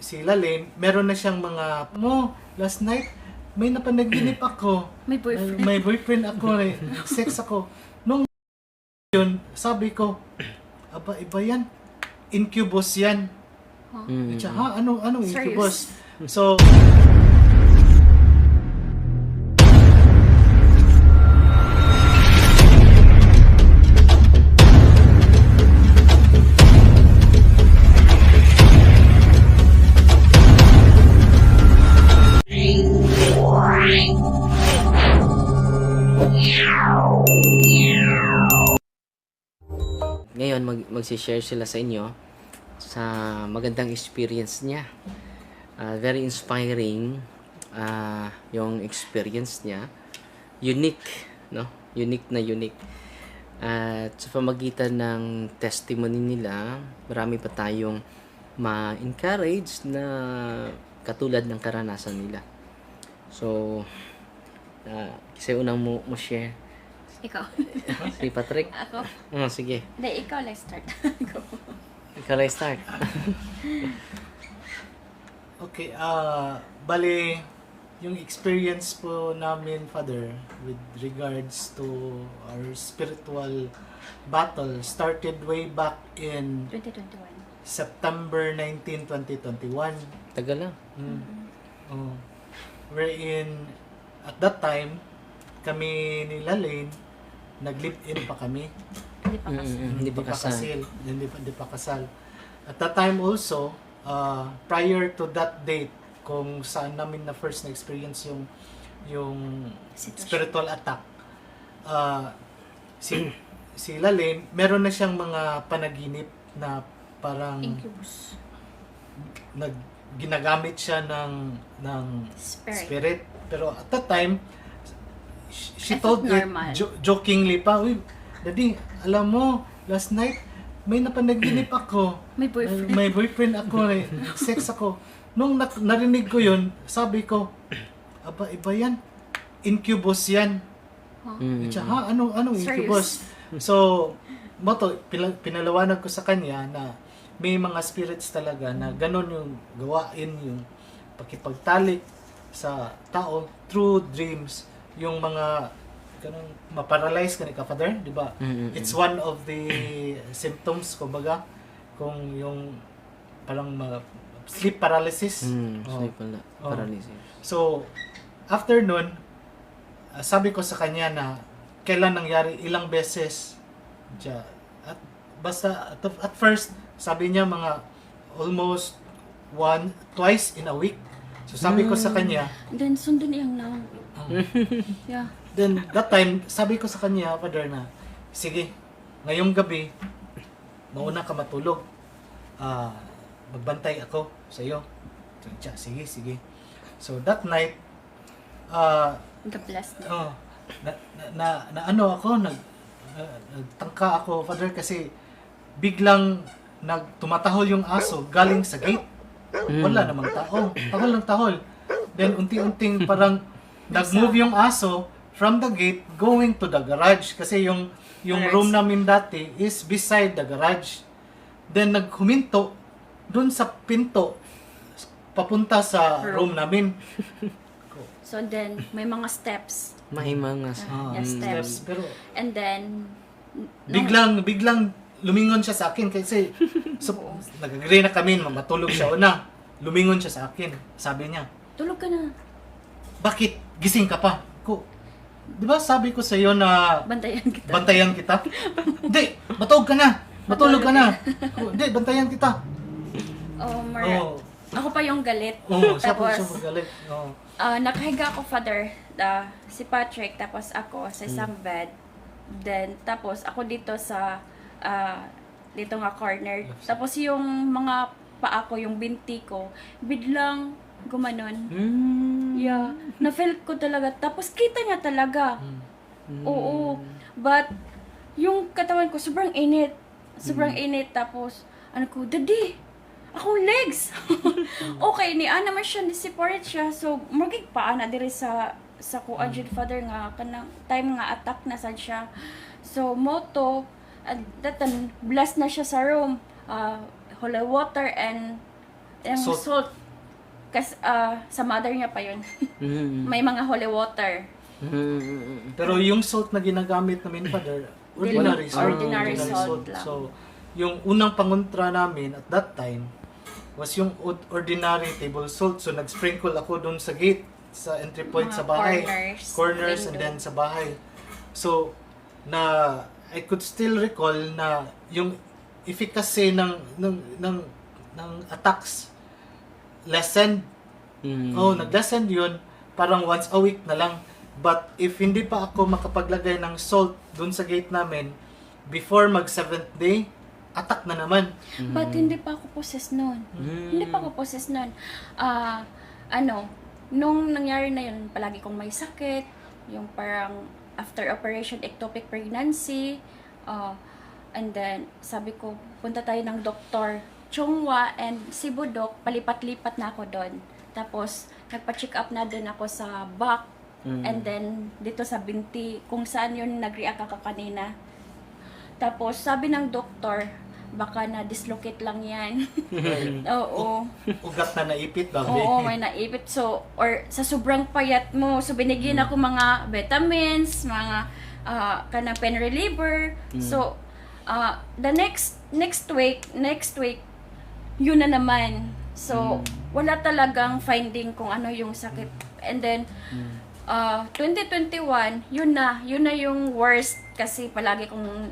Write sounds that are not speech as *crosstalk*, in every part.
si Lalaine, meron na siyang mga, mo, last night, may napanaginip *clears throat* ako. May boyfriend. May boyfriend ako, may *laughs* sex ako. Nung yun, sabi ko, aba, iba yan. Incubus yan. Mm. Siya, ha? Anong, anong Serious? incubus? So, magsishare sila sa inyo sa magandang experience niya. Ah, very inspiring ah, yung experience niya. Unique, no? Unique na unique. At sa pamagitan ng testimony nila, marami pa tayong ma-encourage na katulad ng karanasan nila. So, uh, kasi unang mo, mo share Ikaw. si Patrick. Ako. Oh, sige. Hindi, ikaw let's start. *laughs* Go. Ikaw lang start. *laughs* okay, ah, bali, yung experience po namin, Father, with regards to our spiritual battle started way back in 2021. September 19, 2021. Tagal lang. Mm. Oh. Wherein, at that time, kami ni Lalaine, nag-live-in pa kami. Hindi pa kasi. Mm, hindi pa kasal. Hindi pa, hindi pa kasal. At that time also, uh, prior to that date, kung saan namin na first na experience yung yung Sitwasyon. spiritual attack, uh, si *clears throat* si Lalaine, meron na siyang mga panaginip na parang Incubus. nag ginagamit siya ng ng Spirit. spirit. Pero at that time, she I told normal. jo- jokingly pa, Uy, Daddy, alam mo, last night, may napanaginip ako. *clears throat* May boyfriend. May boyfriend ako, may sex ako. Nung na- narinig ko yun, sabi ko, aba, iba yan. Incubus yan. Mm. Siya, ha? Anong Serious? incubus? So, moto, pila- pinalawanag ko sa kanya na may mga spirits talaga na ganon yung gawain, yung pakipagtalik sa tao through dreams, yung mga ganun, maparalyze ka ni ka, Father, di ba? Mm, mm, It's one of the symptoms, kumbaga, kung yung parang ma- sleep paralysis. Mm, Oh. sleep pala. Oh. Paralysis. So, after nun, ah, sabi ko sa kanya na kailan nangyari, ilang beses. Diya, at basta, at, at first, sabi niya mga almost one, twice in a week. So sabi ko sa kanya, Then, sundin iyang now. Yeah. *laughs* then that time, sabi ko sa kanya, Father, na, sige, ngayong gabi, mauna ka matulog. Ah, magbantay ako sa iyo. Siya, sige, sige. So that night, ah, The blessed. Oh, na, na, na, na ano ako, nag, uh, nagtangka ako, Father, kasi biglang nagtumatahol yung aso galing sa gate. Wala namang tao. Tahol ng tahol. Then, unti-unting parang nag-move yung aso from the gate going to the garage. Kasi yung, yung Alright. room namin dati is beside the garage. Then, naghuminto dun sa pinto papunta sa room namin. *laughs* So then, may mga steps. May mga Ah, Yeah, steps. Pero And then, biglang biglang lumingon siya sa akin kasi *laughs* so, nag-agree na kami matulog siya una. Lumingon siya sa akin. Sabi niya, tulog ka na. "Bakit gising ka pa?" Ko, 'Di ba sabi ko sa iyo na Bantayan kita. bantayan kita? Hindi, matulog ka na. Matulog ka na. Ko, Hindi, bantayan kita. oh, Mar- Oo. Ako pa yung galit. Oo, siya po siya magalit. Oo. ah, nakahiga ako, father, ah, si Patrick, tapos ako sa isang bed. Then, tapos ako dito sa, ah, dito nga corner. Tapos yung mga paa ko, yung binti ko, biglang gumanon. Mm. Yeah. Na-feel ko talaga. Tapos kita niya talaga. Oo. But, yung katawan ko, sobrang init. Sobrang init. Tapos, ano ko, Daddy, akong legs. *laughs* okay, ni Ana man siya, ni-separate siya. So, magig pa na diri sa sa ko Jud father nga kanang time nga attack na sad siya. So, moto at time blast na siya sa room. Uh, holy water and Yung Salt. salt. Kas, ah, sa mother niya pa yun. Mm. May mga holy water. Mm. Pero yung salt na ginagamit namin, Father, ordinary Ordinary- salt. ordinary salt lang. So, yung unang pangontra namin at that time was yung od- ordinary table salt. So, nag-sprinkle ako doon sa gate, sa entry point Mga sa bahay. corners, Corners and window. then sa bahay. So, na I could still recall na yung efficacy ng ng ng, ng attacks lessened Mm. Oh, nag-lesson yun, parang once a week na lang. But if hindi pa ako makapaglagay ng salt dun sa gate namin, before mag seventh day, attack na naman. But hindi pa ako possessed noon. Mm. Hindi pa ako possessed noon. Ah, ano, nung nangyari na yun, palagi kong may sakit, yung parang after operation ectopic pregnancy, ah, and then sabi ko, punta tayo ng doktor, Chongwa and Sibudok, palipat-lipat na ako doon. Tapos, nagpa-check up na din ako sa back, Mm. and then dito sa binti, kung saan yun nag-react ako kanina. Tapos, sabi ng doktor, baka na-dislocate lang yan. *laughs* Oo. Ugat na naipit ba? Oo, may naipit. So, or sa sobrang payat mo, so binigyan ako mga vitamins, mga ah, kanang pain reliever. So, ah, the next next week, next week, yun na naman. So, wala talagang finding kung ano yung sakit. And then, ah 2021, yun na, yun na yung worst kasi palagi kong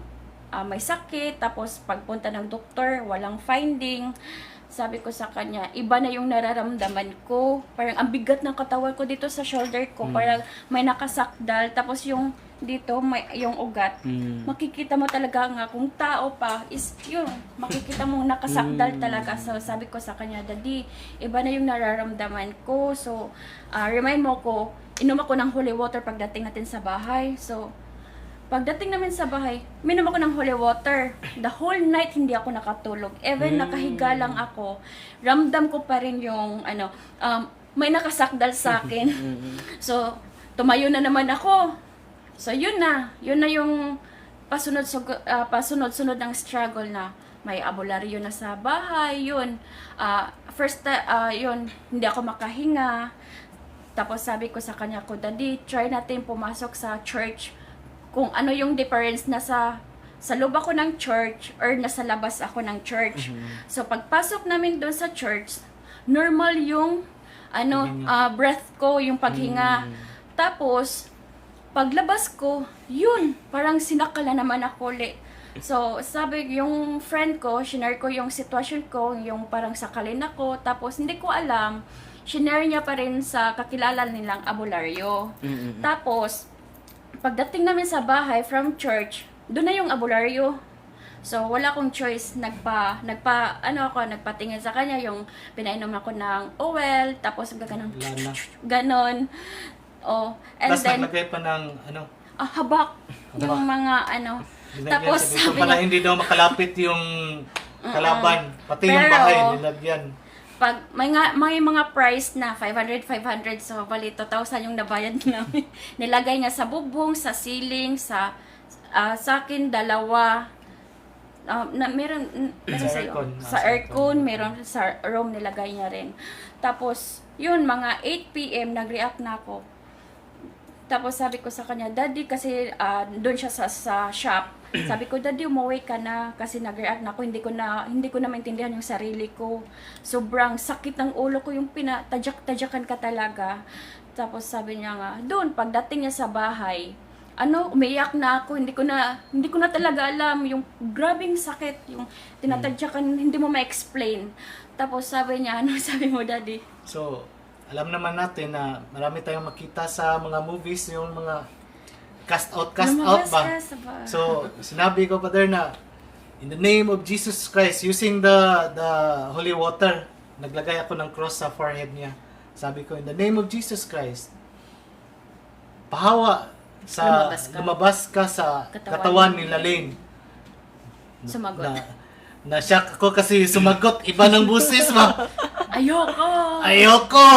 ah, may sakit, tapos pagpunta ng doktor, walang finding. Sabi ko sa kanya, iba na yung nararamdaman ko. Parang ang bigat ng katawan ko dito sa shoulder ko. Parang may nakasakdal. Tapos yung dito, may, yung ugat. Mm. Makikita mo talaga nga kung tao pa is yun. Makikita mo nakasakdal talaga. So sabi ko sa kanya, Daddy, iba na yung nararamdaman ko. So ah, remind mo ko, inom ako ng holy water pagdating natin sa bahay. So Pagdating namin sa bahay, minom ako ng holy water. The whole night hindi ako nakatulog. Even nakahiga lang ako, ramdam ko pa rin yung ano, um, may nakasakdal sa *laughs* akin. so, tumayo na naman ako. So, yun na. Yun na yung pasunod ah, pasunod-sunod ng struggle na may abularyo na sa bahay, yun. Ah, first, ah, yun, hindi ako makahinga. Tapos sabi ko sa kanya ko, Daddy, try natin pumasok sa church kung ano yung difference na sa sa loob ako ng church or nasa labas ako ng church. So pagpasok namin doon sa church, normal yung ano ah, breath ko, yung paghinga. Tapos paglabas ko, yun, parang sinakala naman ako ulit. So, sabi, yung friend ko, shinare ko yung sitwasyon ko, yung parang sakalin ako, tapos hindi ko alam, shinare niya pa rin sa kakilala nilang abularyo. Mm. Tapos, pagdating namin sa bahay from church, doon na yung abularyo. So, wala akong choice. Nagpa, nagpa, ano ako, nagpatingin sa kanya, yung pinainom ako ng oil, tapos Lana. *laughs* ganon. Oh, and Tapos then, naglagay pa ng, ano, ah, habak, yung mga, ano, Binagyan tapos sabi para niya, hindi daw makalapit yung kalaban. Pati yung Pero- bahay, nilagyan. pag may nga may mga price na 500 500 so bali 2,000 yung nabayad *laughs* namin. Nilagay nga sa bubong, sa ceiling, sa ah, sa akin dalawa Ah, na meron n- meron Sa sa'yo. aircon. Ah, sa sa aircon, meron sa room nilagay niya rin. Tapos yun mga 8 PM nag-react na ako. Tapos sabi ko sa kanya, Daddy, kasi ah, doon siya sa, sa shop. *clears throat* Sabi ko, Daddy, umuwi ka na kasi nag-react na ako. Hindi ko na, hindi ko na maintindihan yung sarili ko. Sobrang sakit ng ulo ko, yung pinatadyak-tadyakan ka talaga. Tapos sabi niya nga, doon, pagdating niya sa bahay, ano, umiyak na ako, hindi ko na, hindi ko na talaga alam, yung grabing sakit, yung tinatadyakan, hindi mo ma-explain. Tapos sabi niya, *laughs* ano sabi mo, Daddy? So, alam naman natin na marami tayong makita sa mga movies, yung mga cast out, cast out ba? So, sinabi ko pa there na in the name of Jesus Christ, using the the holy water, naglagay ako ng cross sa forehead niya. Sabi ko, in the name of Jesus Christ, pahawa sa Lumabas ka. lumabas ka sa Katawan katawan, ni Lalaine. Sumagot. Na, na shock ako kasi sumagot iba ng busis ba? *laughs* Ayoko! Ayoko!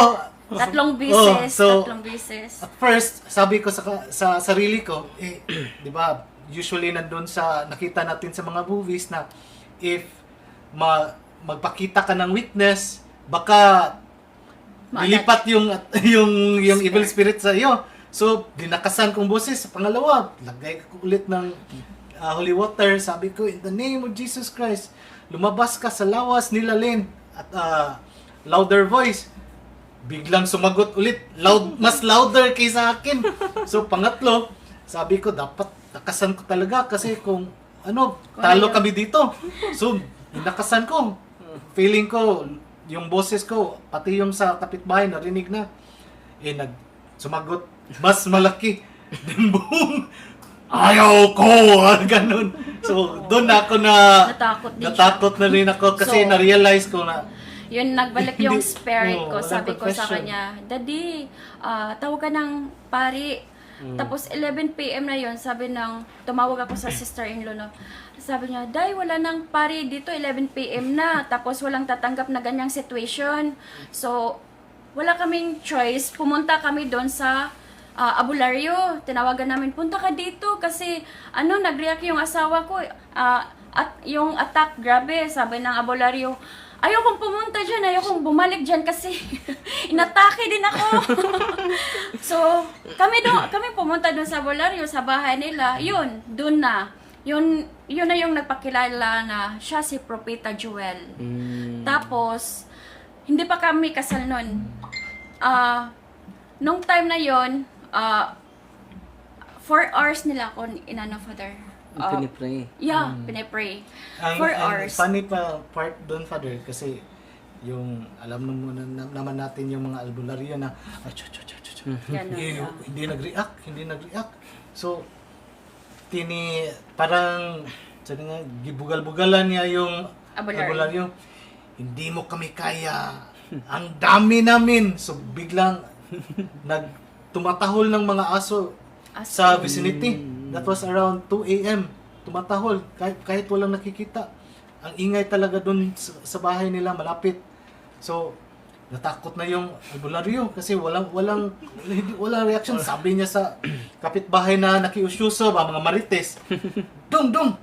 Tatlong Oh, beses, so- tatlong beses. At first, sabi ko sa sa sarili ko, eh, *clears throat* 'di ba? Usually nandun sa nakita natin sa mga movies na if ma, magpakita ka ng weakness, baka Maalat. lilipat yung *laughs* yung yung evil spirit sa iyo. So, dinakasan kong boses sa pangalawa. Lagay ko ulit ng ah, holy water. Sabi ko, in the name of Jesus Christ, lumabas ka sa lawas nila Lynn. At ah, louder voice. Biglang sumagot ulit. Loud, mas louder kaysa akin. So, pangatlo, sabi ko, dapat nakasan ko talaga kasi kung ano, talo kami dito. So, nakasan ko. Feeling ko, yung boses ko, pati yung sa kapitbahay, narinig na. Eh, nag, sumagot, mas malaki. Then boom, ayaw ko, *laughs* ganun. So, doon ako na, Natakot din natakot na rin ako kasi So, na-realize ko na, Yun, nagbalik yung spirit ko. Sabi ko sa kanya, Daddy, ah, tawag ka ng pari. Tapos 11 p.m. na yon sabi ng, tumawag ako sa sister-in-law, no? Sabi niya, Day, wala nang pari dito, 11 p.m. na. Tapos walang tatanggap na ganyang situation. So, wala kaming choice. Pumunta kami doon sa ah, abularyo. Tinawagan namin, punta ka dito kasi ano, nag-react yung asawa ko. ah, at yung attack, grabe, sabi ng abularyo. Ayokong pumunta dyan, ayokong bumalik dyan kasi *laughs* inatake din ako. *laughs* so, kami do, kami pumunta doon sa abularyo, sa bahay nila. Yun, doon na. Yun, yun na yung nagpakilala na siya si Propeta Joel. Mm. Tapos, hindi pa kami kasal nun. Ah, nung time na yon, ah, four hours nila ako inano, Father. Ah, Pinipray. yeah, pinipray. ang, Four ang hours. funny pa part doon, Father, kasi yung, alam muna na, naman natin yung mga albularyo na, chu, chu, chu. Ganun, hindi, yeah. hindi nag-react, hindi nag-react. So, tini, parang, sabi nga, gibugal-bugalan niya yung Albularyo. albularyo. Hindi mo kami kaya. Ang dami namin. So, biglang, *laughs* nag, tumatahol ng mga aso As sa vicinity. That was around 2 a.m. Tumatahol kahit, kahit walang nakikita. Ang ingay talaga dun sa, sa bahay nila malapit. So, natakot na yung albularyo kasi walang walang hindi walang reaction. Sabi niya sa kapitbahay na nakiusyuso ba mga marites. Dong dong.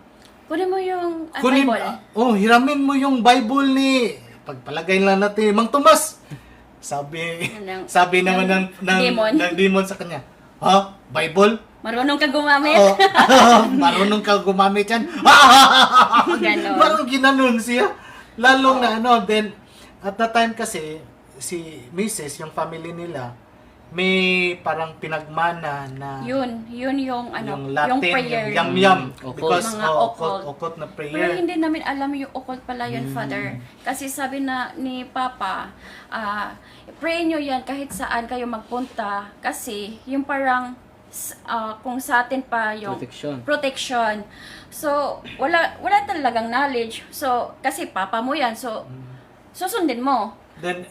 Kunin mo yung Kunin, Bible. ah, oh, hiramin mo yung Bible ni pagpalagay lang natin Mang Tomas. Sabi Ng- sabi naman ng ng ng, demon. ng demon sa kanya. Ha? Bible? Marunong ka gumamit. Oh, *laughs* marunong ka gumamit yan. *laughs* Ganon. Parang ginanon siya. Lalong na ano, then at that time kasi si Mrs. yung family nila may parang pinagmana na Yun, yun yung ano, yung yung, Latin, prayer. yung. Mm, occult. Because Mga oh, occult. occult, occult na Pero prayer. hindi namin alam yung occult pala yun, Mm. Father. Kasi sabi na ni Papa, ah, pray nyo yan kahit saan kayo magpunta. Kasi yung parang, ah, kung sa atin pa yung Protection. protection. So, wala wala talagang knowledge. So, kasi papa mo yan. So, susundin mo. Then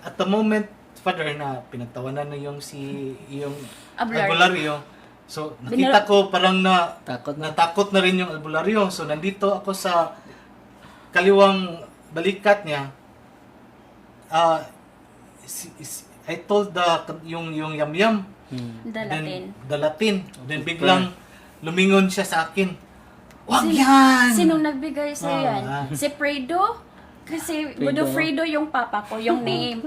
at the moment father na pinagtawanan na yung si yung Albularyo. albularyo. So nakita ko parang na Takot na. natakot na rin yung albularyo. So nandito ako sa kaliwang balikat niya. Ah si- si- I told the yung yung yam-yam Mm. Dalatin. Then, dalatin. Then biglang lumingon siya sa akin. Wag yan! Sinong nagbigay sa'yo Ah, yan? ah. Si Fredo? Kasi Fredo. Godofredo yung papa ko, yung *laughs* name.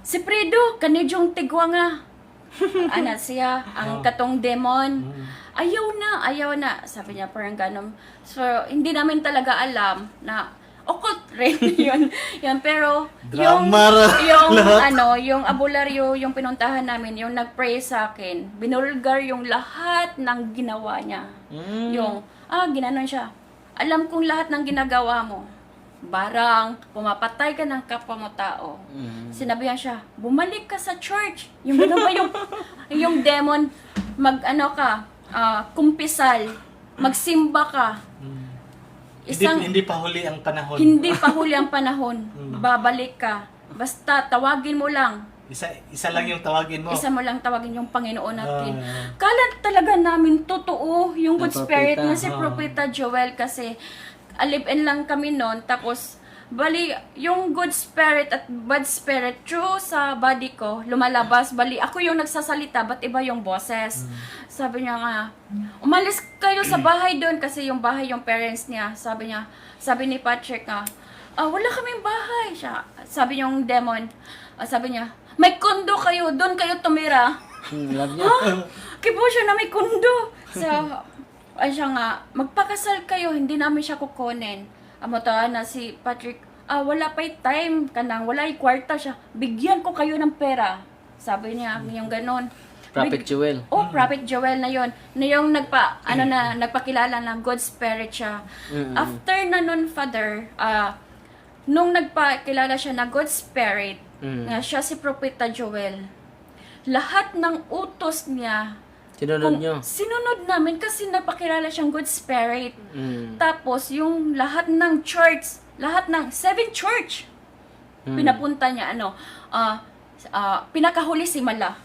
si Fredo, kanidyong tigwa nga. *laughs* Ana siya, ang Ah. katong demon. Mm. Ayaw na, ayaw na. Sabi niya parang ganon. So, hindi namin talaga alam na occult rin *laughs* yun. yun. Pero, yung, Drama ra- *laughs* yung, lahat. ano, yung abularyo, yung pinuntahan namin, yung nag-pray sa akin, binulgar yung lahat ng ginawa niya. Mm. Yung, ah, ginanon siya. Alam kong lahat ng ginagawa mo. Barang, pumapatay ka ng kapwa mo tao. Mm. Sinabihan siya, bumalik ka sa church. Yung gano'n ba yung, *laughs* yung demon, mag ano ka, ah, kumpisal, magsimba ka. Isang, hindi, hindi pa huli ang panahon. hindi pa *laughs* huli ang panahon, Mm. babalik ka. Basta tawagin mo lang. Isa isa lang yung tawagin mo. Isa mo lang tawagin yung Panginoon natin. Ah. Kala talaga namin totoo yung good spirit niya si Ah. Propeta Joel kasi alipin lang kami noon tapos bali yung good spirit at bad spirit true sa body ko lumalabas bali ako yung nagsasalita but iba yung boses sabi niya nga umalis kayo sa bahay doon kasi yung bahay yung parents niya sabi niya sabi ni Patrick nga ah, wala kaming bahay. Siya, sabi yung demon, ah, sabi niya, may kondo kayo, doon kayo tumira. Hmm, love niya. Kibo siya na may kondo. So, ay siya nga, magpakasal kayo, hindi namin siya kukunin. Amo to na si Patrick, ah, wala pa time kanang wala yung kwarta siya. Bigyan ko kayo ng pera. Sabi niya, yung ganon. Prophet Joel. Oh, Prophet Joel na yon. Na yung nagpa, ano na, nagpakilala ng good spirit siya. Mm-mm. After na nun, Father, ah, nung nagpakilala siya na good spirit, Mm. nga siya si Propeta Joel, lahat ng utos niya, Sinunod kung nyo. sinunod namin kasi nagpakilala siyang good spirit. Mm. Tapos, yung lahat ng church, lahat ng seven church, Mm. pinapunta niya, ano, ah, ah, pinakahuli si Mala.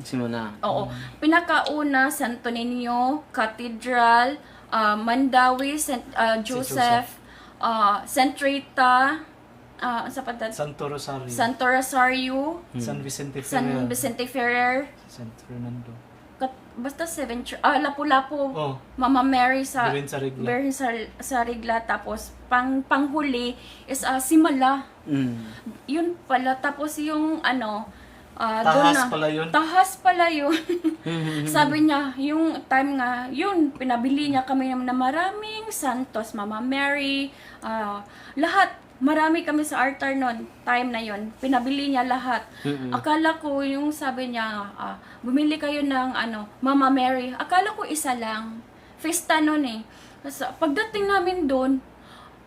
Simona. Oo. Pinakauna, Santo Niño, Cathedral, ah, Mandawi, Saint, ah, Joseph, ah, Saint Rita, ah, sa pa dad- Santo Rosario. Santo Rosario, San Vicente San Ferrer. Vicente Ferrer, San Fernando. Basta seven church, ah, Lapu-Lapu, Oh, Mama Mary sa Birin sa Regla. Birhen sa, sa Rigla, tapos pang panghuli is ah, Simala. Mm. Yun pala, tapos yung ano, ah, Tahas doon na, pala yun. Tahas pala yun. *laughs* Sabi niya, yung time nga, yun, pinabili niya kami ng na maraming santos, Mama Mary, ah, lahat, marami kami sa altar noon, time na yun. Pinabili niya lahat. Mm-mm. Akala ko, yung sabi niya, ah, bumili kayo ng ano, Mama Mary. Akala ko isa lang. Festa noon eh. Tapos, pagdating namin doon,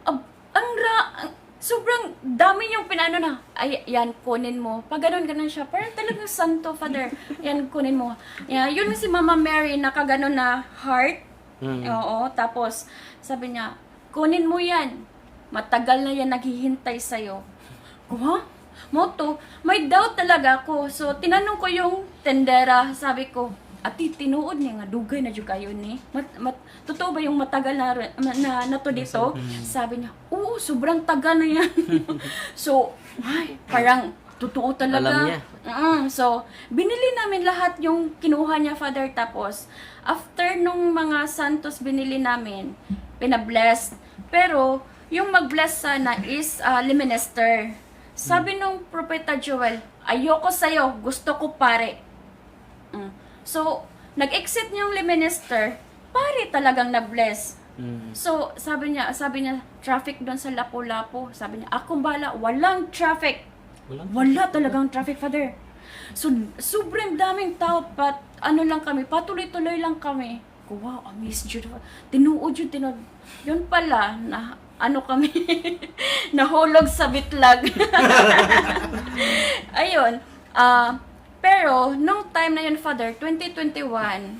ab, ang ra, ang- sobrang dami yung pinano na, ay, yan, kunin mo. Pag ganun, ganun siya, parang talagang santo, father. Yan, kunin mo. Yeah, yun si Mama Mary, nakaganon na heart. Mm. Oo, tapos, sabi niya, kunin mo yan. Matagal na yan naghihintay sa'yo. Ko, ha? Moto, may doubt talaga ako. So, tinanong ko yung tendera, sabi ko, ati, tinuod niya nga, dugay na dyan kayo ni. Mat, mat, totoo ba yung matagal na, na, na to dito? Sabi niya, oo, sobrang tagal na yan. *laughs* so, ay, parang, totoo talaga. Alam niya. Mm, so, binili namin lahat yung kinuha niya, Father. Tapos, after nung mga santos binili namin, pinabless. Pero, yung mag-bless sana is uh, liminister. Sabi nung propeta Joel, ayoko sa'yo, gusto ko pare. Mm. So, nag-exit yung liminister, pare talagang na-bless. Mm. So, sabi niya, sabi niya, traffic doon sa Lapu-Lapu. Sabi niya, akong bala, walang traffic. Walang Wala talagang traffic, father. So, sobrang daming tao, pat, ano lang kami, patuloy-tuloy lang kami. Wow, amaze Jude. Tinuod yun, tinuod. Yun pala, na, ano kami, *laughs* nahulog sa bitlag. *laughs* Ayun. ah pero, nung time na yun, father, 2021,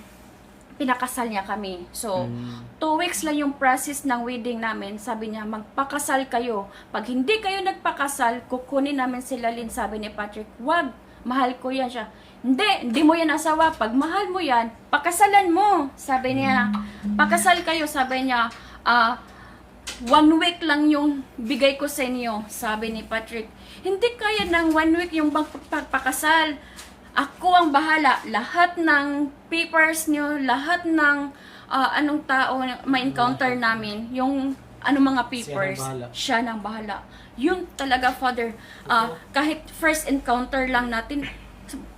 pinakasal niya kami. So, two weeks lang yung process ng wedding namin. Sabi niya, magpakasal kayo. Pag hindi kayo nagpakasal, kukunin namin si Lalin. Sabi ni Patrick, wag, mahal ko yan siya. Hindi, hindi mo yan asawa. Pag mahal mo yan, pakasalan mo. Sabi niya, pakasal kayo. Sabi niya, ah, one week lang yung bigay ko sa inyo, sabi ni Patrick. Hindi kaya ng one week yung bang pagpapakasal. Ako ang bahala. Lahat ng papers nyo, lahat ng ah, anong tao ma-encounter namin, yung ano mga papers, bahala. siya nang bahala. Yun talaga, Father. Ah, kahit first encounter lang natin,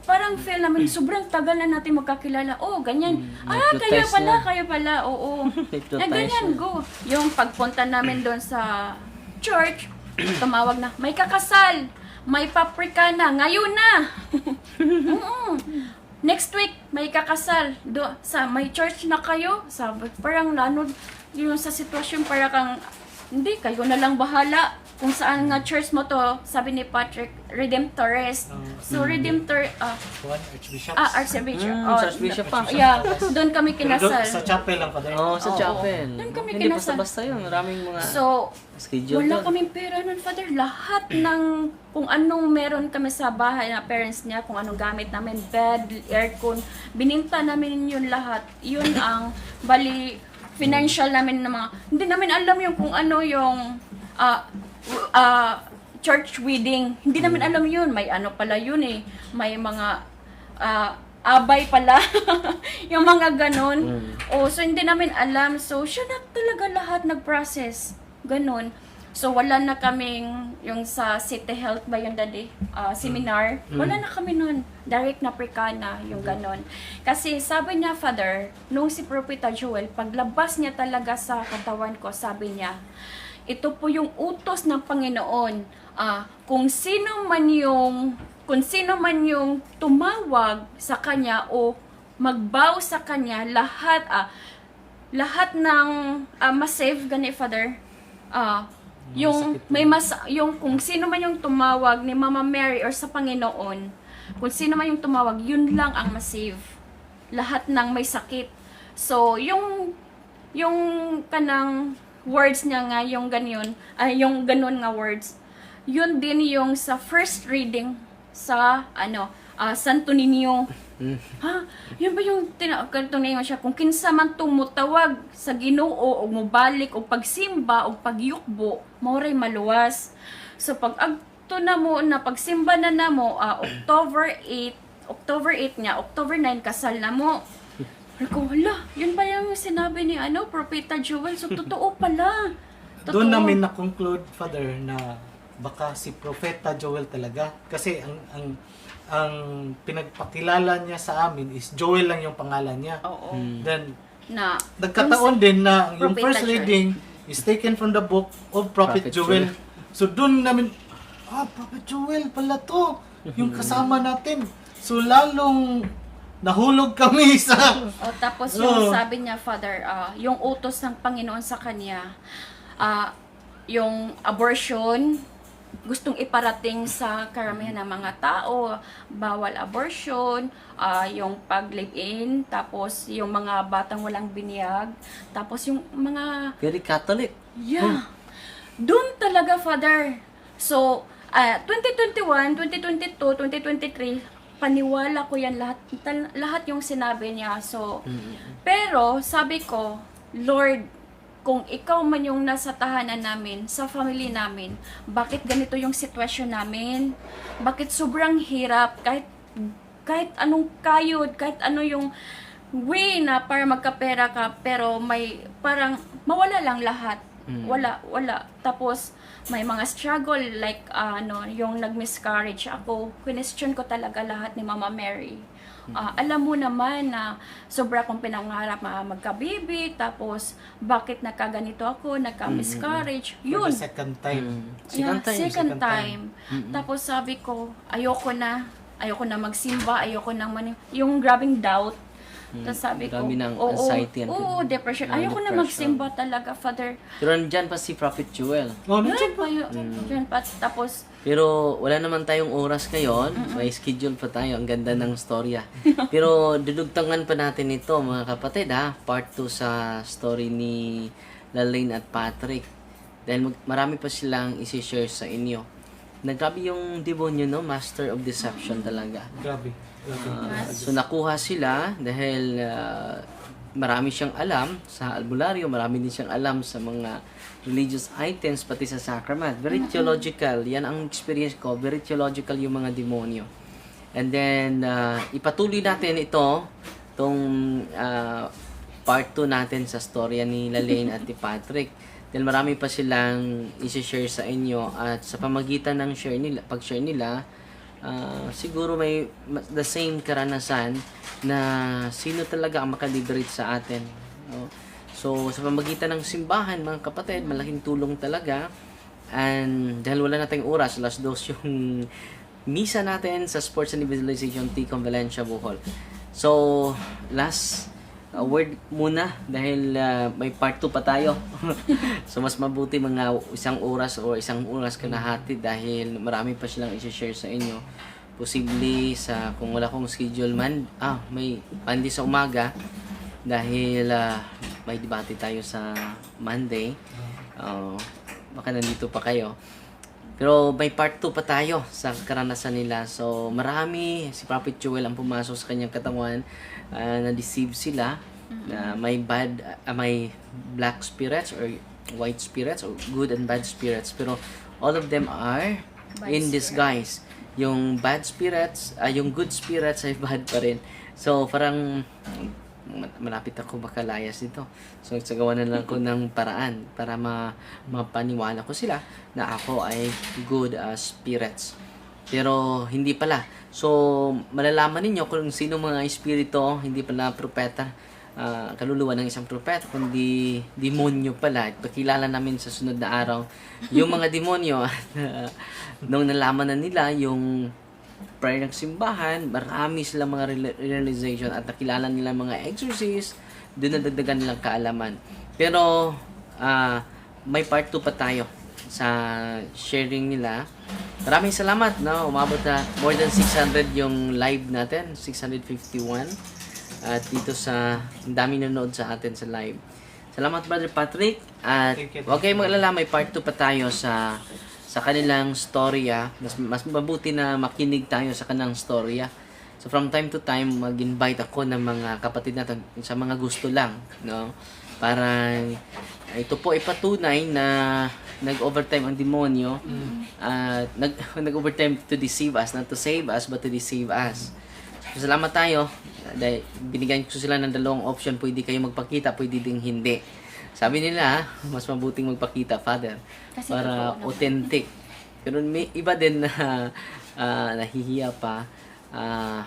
parang feel namin, sobrang tagal na natin magkakilala. Oh, ganyan. Mm, ah, kayo pala, na. kayo pala. Oo. Hypnotize Na ganyan, na. go. Yung pagpunta namin doon sa church, *clears throat* tumawag na, may kakasal, may paprika na, ngayon na. *laughs* Mm-mm. Next week, may kakasal. Do, sa, may church na kayo. Sabi, parang nanod yung sa sitwasyon, para kang, hindi, kayo na lang bahala. Kung saan nga church mo to, sabi ni Patrick, Redemptorist. Oh. So, Redemptor, ah, Juan Archbishop. ah, Archbishop. Mm, Oh, sa Archbishop pa. Yeah, doon kami doon, kinasal. sa chapel lang, Father. Oo, sa Oo. chapel. Doon kami Hindi kinasal. basta-basta yun. Maraming mga So, schedule wala doon. kaming pera nun, Father. Lahat ng kung anong meron kami sa bahay na parents niya, kung anong gamit namin, bed, aircon, bininta namin yun lahat. Yun ang, bali, financial namin ng mga, hindi namin alam yung kung ano yung, ah, ah, church wedding. Hindi namin alam yun. May ano pala yun eh. May mga, ah, abay pala. *laughs* yung mga ganon. Mm. Oh, so hindi namin alam. So, siya na talaga lahat nag-process. Ganon. So wala na kaming yung sa City Health ba yung daddy ah, seminar. Wala na kami nun. Direct na prekana yung ganon. Kasi sabi niya father, nung si Propeta Joel, paglabas niya talaga sa katawan ko, sabi niya, ito po yung utos ng Panginoon. Ah, kung sino man yung kung sino man yung tumawag sa kanya o magbow sa kanya, lahat ah lahat ng ah, masave gani father. Ah, yung may mas yung kung sino man yung tumawag ni Mama Mary or sa Panginoon, kung sino man yung tumawag, yun lang ang masave. Lahat ng may sakit. So, yung yung kanang words niya nga yung ganyan, ay yung ganun nga words. Yun din yung sa first reading sa ano, ah, Santo Niño. Ha? Yun ba yung tinatong siya? Kung kinsa man tumutawag sa ginoo o mubalik o pagsimba o pagyukbo, mauray maluwas. So pag agto na mo na pagsimba na na mo, ah, October 8, October 8 niya, October 9 kasal na mo. Sabi ko, hala, yun ba yung sinabi ni ano, Propeta Joel? So, totoo pala. Totoo. Doon namin na-conclude, Father, na baka si Propeta Joel talaga. Kasi ang ang ang pinagpakilala niya sa amin is Joel lang yung pangalan niya. Oo. Then, Na, nagkataon din na yung Propeta first Joel. reading is taken from the book of Prophet, Prophet Joel. Joel. So doon namin, ah, Prophet Joel pala to. Yung kasama natin. So lalong nahulog kami *laughs* sa... O, tapos yung Oo. sabi niya, Father, ah, yung utos ng Panginoon sa kanya, ah, yung abortion, gustong iparating sa karamihan ng mga tao, bawal abortion, ah, yung pag-live-in, tapos yung mga batang walang biniyag, tapos yung mga Very Catholic. Yeah. Doon talaga, Father. So, ah, 2021, 2022, 2023, paniwala ko yan lahat, tal- lahat yung sinabi niya. So, pero sabi ko, Lord, kung ikaw man yung nasa tahanan namin, sa family namin, bakit ganito yung sitwasyon namin? Bakit sobrang hirap kahit kahit anong kayod, kahit ano yung way na para magkapera ka, pero may parang mawala lang lahat. Wala, wala. Tapos may mga struggle like ah, ano, yung nag-miscarriage ako. Question ko talaga lahat ni Mama Mary. Ah, alam mo naman na sobra kong pinangarap na magka-baby, tapos bakit nagkaganito ako, nagka-miscarriage. For Yun. the second time. Second Yeah, time. Second, second time. time. Tapos sabi ko, ayoko na. Ayoko na magsimba, ayoko na man yung grabing doubt. Tapos sabi ko, Dami ng oo, anxiety and- Oo, depression. Ah, Ayoko na depression. magsimba talaga, Father. Pero nandyan pa si Prophet Joel. Oh, Yan nandiyan pa yun. Yan pa. Tapos, Pero wala naman tayong oras ngayon. May schedule pa tayo. Ang ganda ng storya. *laughs* Pero dudugtangan pa natin ito mga kapatid ha. Part 2 sa story ni Lalaine at Patrick. Dahil mag- marami pa silang isi-share sa inyo. Naggrabe yung demonyo no, master of deception talaga. Grabe. Ah, so nakuha sila dahil ah, marami siyang alam sa albularyo, marami din siyang alam sa mga religious items pati sa sacrament. Very theological. Yan ang experience ko. Very theological yung mga demonyo. And then ah, ipatuloy natin ito tong ah, part 2 natin sa storya ni Lalaine at ni *laughs* Patrick. Dahil marami pa silang isi-share sa inyo at sa pamagitan ng share nila, pag-share nila, Ah, siguro may ma- the same karanasan na sino talaga ang makaliberate sa atin. No? So, sa pamagitan ng simbahan, mga kapatid, malaking tulong talaga. And dahil wala na tayong oras, last dos yung misa natin sa Sports and Visualization T-Com Valencia, Bohol. So, last uh, word muna dahil uh, may part 2 pa tayo. *laughs* so, mas mabuti mga isang oras o isang oras kalahati dahil marami pa silang i-share sa inyo. Posible sa kung wala kong schedule man, ah, may pandi sa umaga dahil ah, may debate tayo sa Monday. Uh, baka nandito pa kayo. Pero may part 2 pa tayo sa karanasan nila. So, marami. Si Prophet Joel ang pumasok sa kanyang katawan. Ah, na-deceive sila. Na may bad, ah, may black spirits or white spirits or good and bad spirits. Pero all of them are Bad in disguise. Yung bad spirits, ah, yung good spirits ay *laughs* bad pa rin. So, parang ma- malapit ako makalayas dito. So, nagsagawa na lang ako *laughs* ng paraan para ma mapaniwala ko sila na ako ay good as spirits. Pero hindi pala. So, malalaman ninyo kung sino mga espiritu, hindi pala propeta, ah, kaluluwa ng isang propeta, kundi demonyo pala. At pakilala namin sa sunod na araw yung mga demonyo. *laughs* At, nung nalaman na nila yung prayer ng simbahan, marami silang mga realization at nakilala nila mga exorcist, doon nadagdagan nilang kaalaman. Pero, ah, may part 2 pa tayo sa sharing nila. Maraming salamat, no? Umabot na more than 600 yung live natin, 651. At dito sa, ang dami nanonood sa atin sa live. Salamat, Brother Patrick. At huwag kayong mag-alala, may part 2 pa tayo sa sa kanilang storya. Mas, mas mabuti na makinig tayo sa kanilang storya. So from time to time, mag-invite ako ng mga kapatid natin sa mga gusto lang, no? Para ito po ipatunay na nag-overtime ang demonyo at nag, *laughs* nag-overtime to deceive us, not to save us, but to deceive us. So, salamat tayo. Dahil binigyan ko sila ng dalawang option. Pwede kayo magpakita, pwede ding hindi. Sabi nila, mas mabuting magpakita, Father. Kasi para authentic. Pero may iba din na *laughs* ah, nahihiya pa. Ah,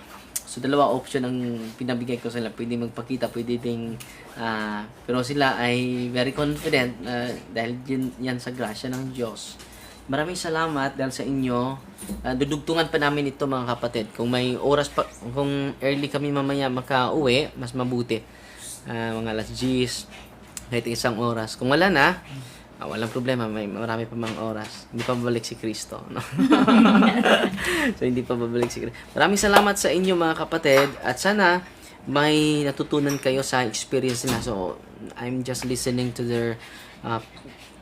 so, dalawa option ang pinabigay ko sila. Pwede magpakita, pwede ding... ah, pero sila ay very confident na dahil yun, yan sa grasya ng Diyos. Maraming salamat dahil sa inyo. Ah, dudugtungan pa namin ito mga kapatid. Kung may oras pa, kung early kami mamaya makauwi, mas mabuti. Ah, mga alas 10, kahit isang oras. Kung wala na, ah, walang problema. May marami pa mga oras. Hindi pa babalik si Kristo. No? *laughs* so, hindi pa babalik si Kristo. Maraming salamat sa inyo mga kapatid. At sana, may natutunan kayo sa experience nila. So, I'm just listening to their uh,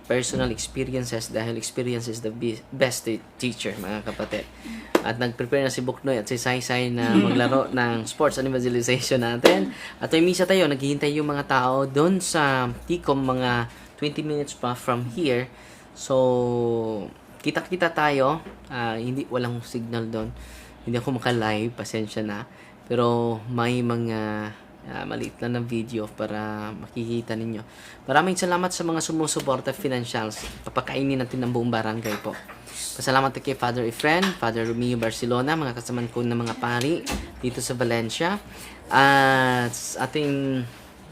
personal experiences dahil experience is the be- best te- teacher, mga kapatid. At nag-prepare na si Buknoy at si Saysay na *laughs* maglaro ng sports and evangelization natin. At may misa tayo, naghihintay yung mga tao doon sa Ticom mga 20 minutes pa from here. So, kita-kita tayo. Ah, hindi, walang signal doon. Hindi ako maka-live, pasensya na. Pero may mga ah, maliit lang na video para makikita ninyo. Maraming salamat sa mga sumusuporta financials. Papakainin natin ng buong barangay po. Pasalamat kay Father Efren, Father Romeo Barcelona, mga kasaman ko na mga pari dito sa Valencia. At sa ating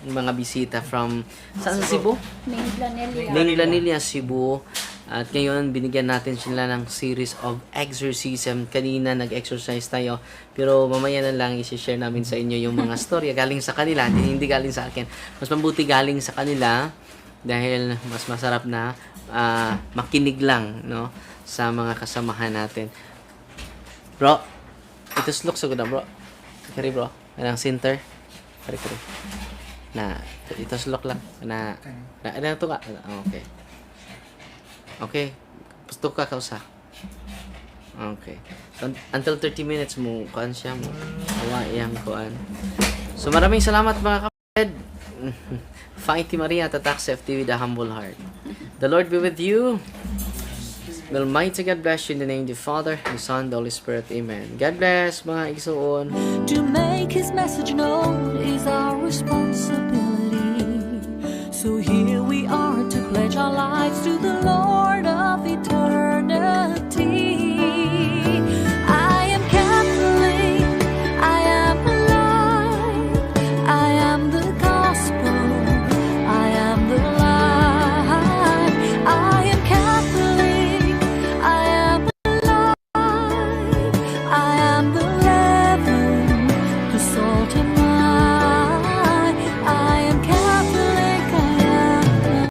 mga bisita from saan sa Cebu? Main Planelia. Main Cebu. At ngayon, binigyan natin sila ng series of exorcism. Kanina, nag-exercise tayo. Pero mamaya na lang, isi-share namin sa inyo yung mga storya galing sa kanila. Hindi, galing sa akin. Mas mabuti galing sa kanila dahil mas masarap na ah, makinig lang no sa mga kasamahan natin. Bro, ito slok sa na bro. Kari bro, anong center? Kari kari. Na, ito slok lang. Na, na, ano to ka? Ah, Okay. Okay. Gusto ka kausa. Okay. Until 30 minutes mo, kuan siya mo. Awa iyang kuan. So, maraming salamat mga kapatid. *laughs* Fighty Maria, tatak sa FTV, The Humble Heart. The Lord be with you. The Almighty God bless you in the name of the Father, the Son, the Holy Spirit. Amen. God bless mga igsoon. To make His message known is our responsibility. So here we are to pledge our lives to the Lord of eternity.